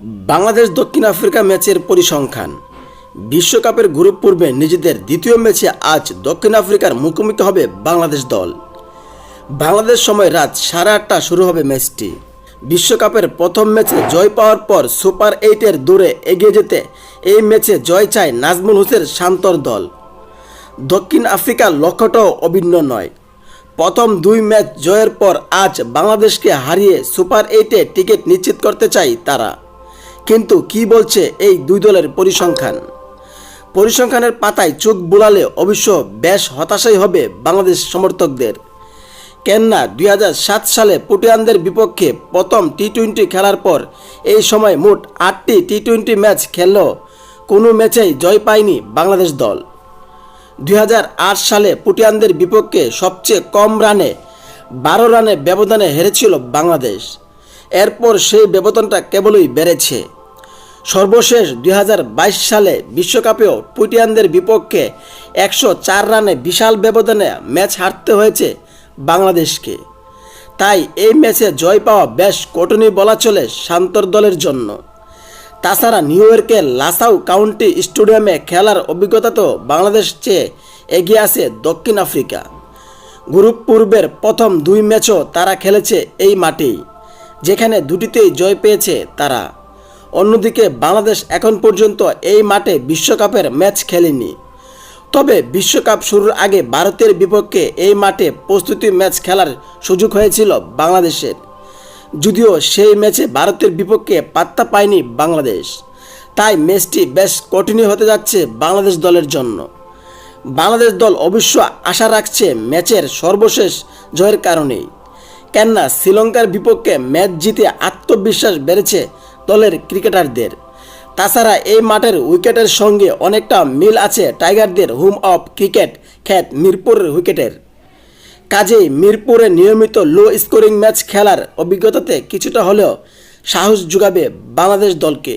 বাংলাদেশ দক্ষিণ আফ্রিকা ম্যাচের পরিসংখ্যান। বিশ্বকাপের গ্রুপ পূর্বে নিজেদের দ্বিতীয় ম্যাচে আজ দক্ষিণ আফ্রিকার মুখোমুখি হবে বাংলাদেশ দল। বাংলাদেশ সময় রাত সাড়ে আটটা শুরু হবে ম্যাচটি। বিশ্বকাপের প্রথম ম্যাচে জয় পাওয়ার পর সুপার এইটের দূরে এগিয়ে যেতে এই ম্যাচে জয় চায় নাজমুল হোসেন শান্তর দল। দক্ষিণ আফ্রিকার লক্ষ্যটাও অভিন্ন নয়। প্রথম দুই ম্যাচ জয়ের পর আজ বাংলাদেশকে হারিয়ে সুপার এইটে টিকিট নিশ্চিত করতে চাই তারা। কিন্তু কি বলছে এই দুই দলের পরিসংখ্যান? পরিসংখ্যানের পাতায় চোখ বুলালে অবশ্য বেশ হতাশাই হবে বাংলাদেশ সমর্থকদের। কেননা দুই হাজার সাত সালে পুটিয়ানদের বিপক্ষে প্রথম টি টোয়েন্টি খেলার পর এই সময় মোট আটটি টি টোয়েন্টি ম্যাচ খেললেও কোনো ম্যাচেই জয় পায়নি বাংলাদেশ দল। দুই হাজার আট সালে পুটিয়ানদের বিপক্ষে সবচেয়ে কম রানে, বারো রানে ব্যবধানে হেরেছিল বাংলাদেশ। এরপর সেই ব্যবধানটা কেবলই বেড়েছে। সর্বশেষ দুই হাজার বাইশ সালে বিশ্বকাপেও পুটিয়ানদের বিপক্ষে একশো চার রানে বিশাল ব্যবধানে ম্যাচ হারতে হয়েছে বাংলাদেশকে। তাই এই ম্যাচে জয় পাওয়া বেশ কঠিনই বলা চলে শান্তর দলের জন্য। তাছাড়া নিউ ইয়র্কের লাসাউ কাউন্টি স্টেডিয়ামে খেলার অভিজ্ঞতা তো বাংলাদেশ চেয়ে এগিয়ে আছে দক্ষিণ আফ্রিকা। গ্রুপ পূর্বের প্রথম দুই ম্যাচও তারা খেলেছে এই মাঠেই, যেখানে দুটিতেই জয় পেয়েছে তারা। অন্যদিকে বাংলাদেশ এখন পর্যন্ত এই মাঠে বিশ্বকাপের ম্যাচ খেলেনি। তবে বিশ্বকাপ শুরুর আগে ভারতের বিপক্ষে এই মাঠে প্রস্তুতি ম্যাচ খেলার সুযোগ হয়েছিল বাংলাদেশের। যদিও সেই ম্যাচে ভারতের বিপক্ষে পাত্তা পায়নি বাংলাদেশ। তাই ম্যাচটি বেশ কঠিনই হতে যাচ্ছে বাংলাদেশ দলের জন্য। বাংলাদেশ দল অবশ্য আশা রাখছে ম্যাচের সর্বশেষ জয়ের কারণেই। কেননা শ্রীলঙ্কার বিপক্ষে ম্যাচ জিতে আত্মবিশ্বাস বেড়েছে দলের ক্রিকেটারদের। তাছাড়া এই মাঠের উইকেটের সঙ্গে অনেকটা মিল আছে টাইগারদের হোম অফ ক্রিকেট খ্যাত মিরপুরের উইকেটের। কাজেই মিরপুরে নিয়মিত লো স্কোরিং ম্যাচ খেলার অভিজ্ঞতাতে কিছুটা হলেও সাহস যোগাবে বাংলাদেশ দলকে।